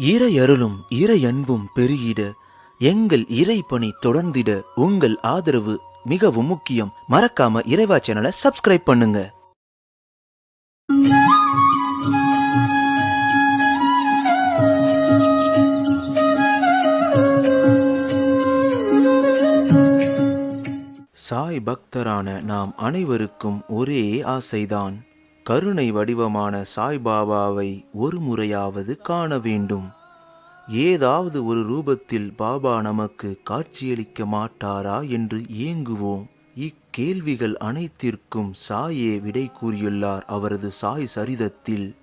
இறையருளும் இறையன்பும் பெருகிட எங்கள் இறைப்பணி தொடர்ந்திட உங்கள் ஆதரவு மிகவும் முக்கியம். மறக்காம இறைவா சேனலை சப்ஸ்கிரைப் பண்ணுங்க. சாய் பக்தரான நாம் அனைவருக்கும் ஒரே ஆசைதான். கருணை வடிவமான சாய்பாபாவை ஒரு முறையாவது காண வேண்டும். ஏதாவது ஒரு ரூபத்தில் பாபா நமக்கு காட்சியளிக்க மாட்டாரா என்று ஏங்குவோம். இக்கேள்விகள் அனைத்திற்கும் சாயே விடை கூறியுள்ளார் அவரது சாய் சரிதத்தில்.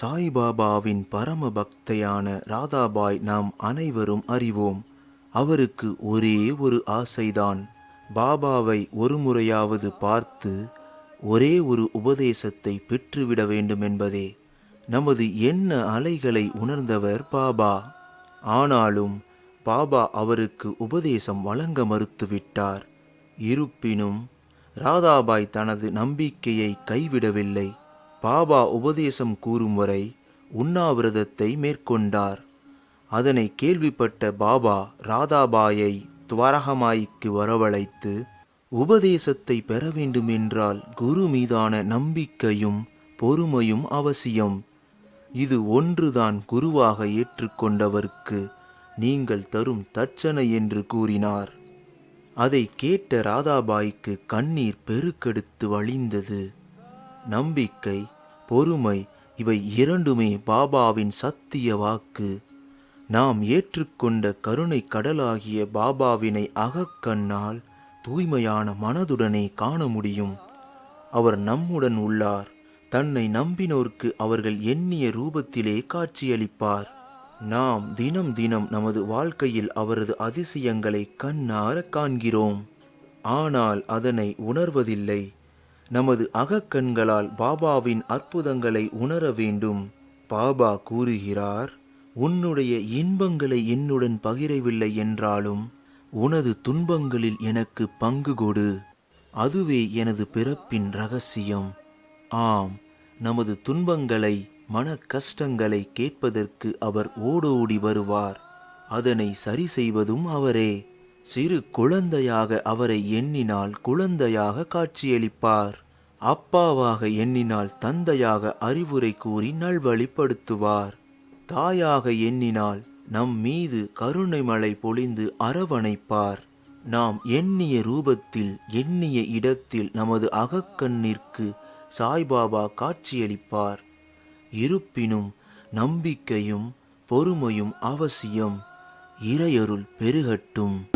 சாய்பாபாவின் பரம பக்தையான ராதாபாய் நாம் அனைவரும் அறிவோம். அவருக்கு ஒரே ஒரு ஆசைதான். பாபாவை ஒரு முறையாவது பார்த்து ஒரே ஒரு உபதேசத்தை பெற்றுவிட வேண்டும் என்பதே நமது எண்ண அலைகளை உணர்ந்தவர் பாபா. ஆனாலும் பாபா அவருக்கு உபதேசம் வழங்க மறுத்துவிட்டார். இருப்பினும் ராதாபாய் தனது நம்பிக்கையை கைவிடவில்லை. பாபா உபதேசம் கூறும் வரை உண்ணாவிரதத்தை மேற்கொண்டார். அதனை கேள்விப்பட்ட பாபா ராதாபாயை துவாரகமாய்க்கு வரவழைத்து உபதேசத்தை பெற வேண்டுமென்றால் குரு மீதான நம்பிக்கையும் பொறுமையும் அவசியம். இது ஒன்றுதான் குருவாக ஏற்றுக்கொண்டவர்க்கு நீங்கள் தரும் தட்சணை என்று கூறினார். அதை கேட்ட ராதாபாய்க்கு கண்ணீர் பெருக்கெடுத்து வழிந்தது. நம்பிக்கை பொறுமை இவை இரண்டுமே பாபாவின் சத்திய வாக்கு. நாம் ஏற்றுக்கொண்ட கருணை கடலாகிய பாபாவினை அகக்கண்ணால் தூய்மையான மனதுடனே காண முடியும். அவர் நம்முடன் உள்ளார். தன்னை நம்பினோர்க்கு அவர்கள் எண்ணிய ரூபத்திலே காட்சியளிப்பார். நாம் தினம் தினம் நமது வாழ்க்கையில் அவரது அதிசயங்களை கண்ணார காண்கிறோம். ஆனால் அதனை உணர்வதில்லை. நமது அகக்கண்களால் பாபாவின் அற்புதங்களை உணர வேண்டும். பாபா கூறுகிறார் உன்னுடைய இன்பங்களை என்னுடன் பகிரவில்லை என்றாலும் உனது துன்பங்களில் எனக்கு பங்கு கொடு. அதுவே எனது பிறப்பின் ரகசியம். ஆம் நமது துன்பங்களை மன கஷ்டங்களை கேட்பதற்கு அவர் ஓடோடி வருவார். அதனை சரி செய்வதும் அவரே. சிறு குழந்தையாக அவரை எண்ணினால் குழந்தையாக காட்சியளிப்பார். அப்பாவாக எண்ணினால் தந்தையாக அறிவுரை கூறி நல்வழிப்படுத்துவார். தாயாக எண்ணினால் நம் மீது கருணை மழை பொழிந்து அரவணைப்பார். நாம் எண்ணிய ரூபத்தில் எண்ணிய இடத்தில் நமது அகக்கண்ணிற்கு சாய்பாபா காட்சியளிப்பார். இருப்பினும் நம்பிக்கையும் பொறுமையும் அவசியம். இறையருள் பெருகட்டும்.